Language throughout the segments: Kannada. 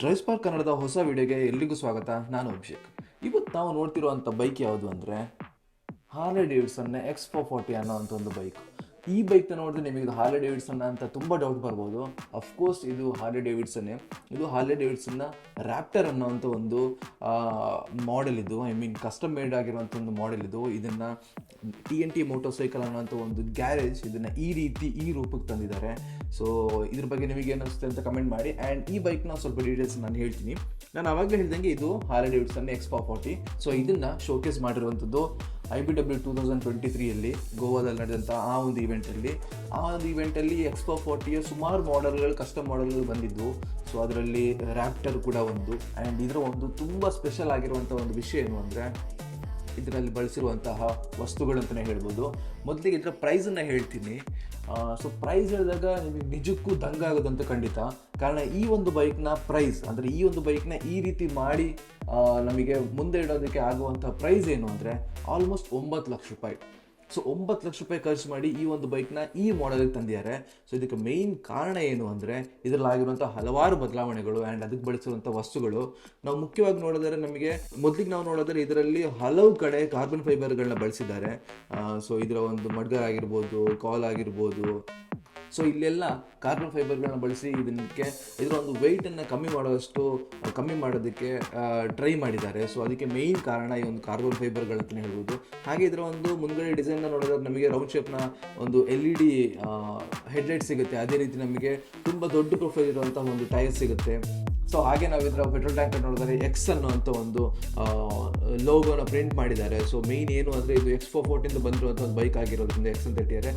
ಡ್ರೈವ್ ಸ್ಪಾರ್ಕ್ ಕನ್ನಡದ ಹೊಸ ವಿಡಿಯೋಗೆ ಎಲ್ರಿಗೂ ಸ್ವಾಗತ. ನಾನು ಅಭಿಷೇಕ್. ಇವತ್ತು ನಾವು ನೋಡ್ತಿರುವಂಥ ಬೈಕ್ ಯಾವುದು ಅಂದರೆ ಹಾರ್ಲೆ ಡೇವಿಡ್ಸನ್ನ ಎಕ್ಸ್ ಫೋರ್ ಅನ್ನೋ ಅಂಥ ಒಂದು ಬೈಕ್. ಈ ಬೈಕ್ನ ನೋಡಿದ್ರೆ ನಿಮಗೆ ಹಾರ್ಲೆ ಡೇವಿಡ್ಸನ್ ಅಂತ ತುಂಬ ಡೌಟ್ ಬರ್ಬೋದು. ಅಫ್ಕೋರ್ಸ್ ಇದು ಹಾರ್ಲೆ ಡೇವಿಡ್ಸನ್ನೇ ಇದು ಹಾರ್ಲೆ ಡೇವಿಡ್ಸನ್ನ ರ್ಯಾಪ್ಟರ್ ಅನ್ನೋವಂಥ ಒಂದು ಮಾಡೆಲ್ ಇದು. ಐ ಮೀನ್ ಕಸ್ಟಮ್ ಮೇಡ್ ಆಗಿರುವಂಥ ಒಂದು ಮಾಡೆಲ್ ಇದು. ಇದನ್ನು T N T motorcycle ಅನ್ನೋಂಥ ಒಂದು ಗ್ಯಾರೇಜ್ ಇದನ್ನು ಈ ರೀತಿ, ಈ ರೂಪಕ್ಕೆ ತಂದಿದ್ದಾರೆ. ಸೊ ಇದ್ರ ಬಗ್ಗೆ ನಿಮಗೆ ಏನಿಸುತ್ತೆ ಅಂತ ಕಮೆಂಟ್ ಮಾಡಿ. ಆ್ಯಂಡ್ ಈ ಬೈಕ್ನ ಸ್ವಲ್ಪ ಡೀಟೇಲ್ಸ್ ನಾನು ಹೇಳ್ತೀನಿ. ನಾನು ಆವಾಗಲೇ ಹೇಳಿದಂಗೆ ಇದು ಹಾರ್ಲೆ ಡೇವಿಡ್ಸನ್ ಎಕ್ಸ್ಪಾ ಫಾರ್ ಫಾರ್ಟಿ ಸೊ ಇದನ್ನು ಶೋಕೇಸ್ ಮಾಡಿರುವಂಥದ್ದು I B W two thousand twenty ತ್ರೀಯಲ್ಲಿ ಗೋವಾದಲ್ಲಿ ನಡೆದಂಥ ಆ ಒಂದು ಇವೆಂಟಲ್ಲಿ ಆ ಒಂದು ಇವೆಂಟಲ್ಲಿ ಎಕ್ಸ್ಪೋ ಫೋರ್ಟಿಯ ಸುಮಾರು ಮಾಡೆಲ್ಗಳು ಕಸ್ಟಮ್ ಮಾಡೆಲ್ಗಳು ಬಂದಿದ್ದವು ಸೊ ಅದರಲ್ಲಿ ರ್ಯಾಪ್ಟರ್ ಕೂಡ ಒಂದು ಆ್ಯಂಡ್ ಇದರ ಒಂದು ತುಂಬ ಸ್ಪೆಷಲ್ ಆಗಿರುವಂಥ ಒಂದು ವಿಷಯ ಏನು ಅಂದರೆ ಇದರಲ್ಲಿ ಬಳಸಿರುವಂತಹ ವಸ್ತುಗಳು ಅಂತಲೇ ಹೇಳ್ಬೋದು. ಮೊದಲಿಗೆ ಇದರ ಪ್ರೈಸನ್ನು ಹೇಳ್ತೀನಿ. ಸೊ ಪ್ರೈಸ್ ಹೇಳಿದಾಗ ನಿಮಗೆ ನಿಜಕ್ಕೂ ದಂಗಾಗೋದಂತ ಖಂಡಿತ. ಕಾರಣ ಈ ಒಂದು ಬೈಕ್ನ ಪ್ರೈಸ್ ಅಂದರೆ ಈ ಒಂದು ಬೈಕ್ನ ಈ ರೀತಿ ಮಾಡಿ ನಮಗೆ ಮುಂದೆ ಇಡೋದಕ್ಕೆ ಆಗುವಂಥ ಪ್ರೈಸ್ ಏನು ಅಂದರೆ ಆಲ್ಮೋಸ್ಟ್ ಒಂಬತ್ತು ಲಕ್ಷ ರೂಪಾಯಿ. ಸೊ ಒಂಬತ್ತು ಲಕ್ಷ ರೂಪಾಯಿ ಖರ್ಚು ಮಾಡಿ ಈ ಒಂದು ಬೈಕ್ನ ಈ ಮಾಡೆಲ್ಗೆ ತಂದಿದ್ದಾರೆ. ಸೊ ಇದಕ್ಕೆ ಮೇಯ್ನ್ ಕಾರಣ ಏನು ಅಂದರೆ ಇದರಲ್ಲಿ ಆಗಿರುವಂಥ ಹಲವಾರು ಬದಲಾವಣೆಗಳು ಆ್ಯಂಡ್ ಅದಕ್ಕೆ ಬಳಸಿರುವಂಥ ವಸ್ತುಗಳು. ನಾವು ಮುಖ್ಯವಾಗಿ ನೋಡಿದರೆ ನಮಗೆ, ಮೊದಲಿಗೆ ನಾವು ನೋಡಿದ್ರೆ ಇದರಲ್ಲಿ ಹಲವು ಕಡೆ ಕಾರ್ಬನ್ ಫೈಬರ್ಗಳನ್ನ ಬಳಸಿದ್ದಾರೆ. ಸೊ ಇದರ ಒಂದು ಮಡ್ಗರ್ ಆಗಿರ್ಬೋದು, ಕಾಲ್ ಆಗಿರ್ಬೋದು ಸೊ ಇಲ್ಲೆಲ್ಲ ಕಾರ್ಬನ್ ಫೈಬರ್ಗಳನ್ನ ಬಳಸಿ ಇದಕ್ಕೆ ಇದರ ಒಂದು ವೆಯ್ಟನ್ನು ಕಮ್ಮಿ ಮಾಡುವಷ್ಟು, ಕಮ್ಮಿ ಮಾಡೋದಕ್ಕೆ ಟ್ರೈ ಮಾಡಿದ್ದಾರೆ. ಸೊ ಅದಕ್ಕೆ ಮೇಯ್ನ್ ಕಾರಣ ಈ ಒಂದು ಕಾರ್ಬನ್ ಫೈಬರ್ಗಳು ಅಂತಲೇ ಹೇಳ್ಬೋದು. ಹಾಗೆ ಇದರ ಒಂದು ಮುಂದ್ಗಡೆ ಡಿಸೈನ್ನ ನೋಡಿದ್ರೆ ನಮಗೆ ರೌಂಡ್ ಶೇಪ್ನ ಒಂದು ಎಲ್ ಇ ಡಿ ಹೆಡ್ಲೈಟ್ ಸಿಗುತ್ತೆ. ಅದೇ ರೀತಿ ನಮಗೆ ತುಂಬ ದೊಡ್ಡ ಪ್ರೊಫೈಲ್ ಇರುವಂಥ ಒಂದು ಟೈರ್ ಸಿಗುತ್ತೆ. ಸೊ ಹಾಗೆ ನಾವು ಇದರ ಪೆಟ್ರೋಲ್ ಟ್ಯಾಂಕ್ ನೋಡಿದ್ರೆ ಎಕ್ಸ್ ಅಂತ ಒಂದು ಲೋಗೋನ ಪ್ರಿಂಟ್ ಮಾಡಿದ್ದಾರೆ. ಸೊ ಮೇಯ್ನ್ ಏನು ಅಂದರೆ ಇದು ಎಕ್ಸ್ ಫೋರ್ ಫೋರ್ಟಿಂದ ಬಂದಿರುವಂಥ ಒಂದು ಬೈಕ್ ಆಗಿರೋದ್ರಿಂದ ಎಕ್ಸ್ ಅಂತ ಇಟ್ಟಿದ್ದಾರೆ.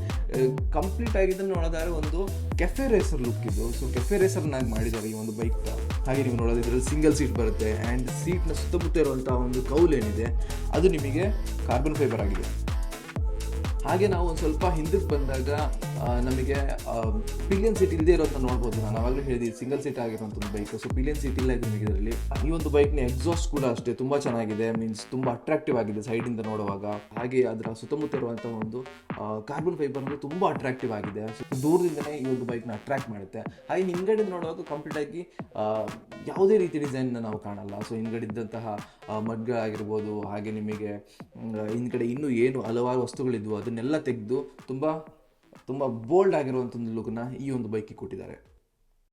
ಕಂಪ್ಲೀಟ್ ಆಗಿದ್ದನ್ನು ನೋಡಿದ್ರೆ ಒಂದು ಕೆಫೆ ರೇಸರ್ ಲುಕ್ ಇದು. ಸೊ ಕೆಫೆ ರೇಸರ್ನಾಗಿ ಮಾಡಿದ್ದಾರೆ ಈ ಒಂದು ಬೈಕ್ ಹಾಗೆ ನೀವು ನೋಡೋದು ಇದರಲ್ಲಿ ಸಿಂಗಲ್ ಸೀಟ್ ಬರುತ್ತೆ ಆ್ಯಂಡ್ ಸೀಟ್ನ ಸುತ್ತಮುತ್ತ ಇರುವಂಥ ಒಂದು ಕೌಲ್ ಏನಿದೆ, ಅದು ನಿಮಗೆ ಕಾರ್ಬನ್ ಫೈಬರ್ ಆಗಿದೆ. ಹಾಗೆ ನಾವು ಒಂದು ಸ್ವಲ್ಪ ಹಿಂದಕ್ಕೆ ಬಂದಾಗ ನಮಗೆ ಪಿಲಿಯನ್ ಸೀಟ್ ಇಲ್ಲದೆ ಇರೋದನ್ನ ನೋಡ್ಬೋದು ನಾನು. ಆವಾಗಲೇ ಹೇಳಿದ್ವಿ ಸಿಂಗಲ್ ಸೀಟ್ ಆಗಿರುವಂಥ ಒಂದು ಬೈಕ್ ಸೊ ಪಿಲಿಯನ್ ಸೀಟ್ ಇಲ್ಲ ಇದು ನಿಮಗೆ ಇದರಲ್ಲಿ ಈ ಒಂದು ಬೈಕ್ನ ಎಕ್ಸಾಸ್ಟ್ ಕೂಡ ಅಷ್ಟೇ, ತುಂಬ ಚೆನ್ನಾಗಿದೆ. ಮೀನ್ಸ್ ತುಂಬ ಅಟ್ರಾಕ್ಟಿವ್ ಆಗಿದೆ ಸೈಡಿಂದ ನೋಡುವಾಗ. ಹಾಗೆ ಅದರ ಸುತ್ತಮುತ್ತ ಇರುವಂಥ ಒಂದು ಕಾರ್ಬನ್ ಫೈಬರ್ ಅಂದರೆ ತುಂಬ ಅಟ್ರಾಕ್ಟಿವ್ ಆಗಿದೆ. ದೂರದಿಂದನೇ ಈ ಒಂದು ಬೈಕ್ನ ಅಟ್ರಾಕ್ಟ್ ಮಾಡುತ್ತೆ. ಹಾಗೆ ಹಿಂಗಡೆ ನೋಡುವಾಗ ಕಂಪ್ಲೀಟ್ ಆಗಿ ಯಾವುದೇ ರೀತಿ ಡಿಸೈನ್ನ ನಾವು ಕಾಣಲ್ಲ. ಸೊ ಹಿಂಗಡೆ ಇದ್ದಂತಹ ಮಡ್ಗಳಾಗಿರ್ಬೋದು ಹಾಗೆ ನಿಮಗೆ ಹಿಂದ್ಗಡೆ ಇನ್ನೂ ಏನು ಹಲವಾರು ವಸ್ತುಗಳಿದ್ವು, ಅದನ್ನೆಲ್ಲ ತೆಗೆದು ತುಂಬ ತುಂಬ ಬೋಲ್ಡ್ ಆಗಿರುವಂಥ ಒಂದು ಲುಕ್ನ ಈ ಒಂದು ಬೈಕಿಗೆ ಕೊಟ್ಟಿದ್ದಾರೆ.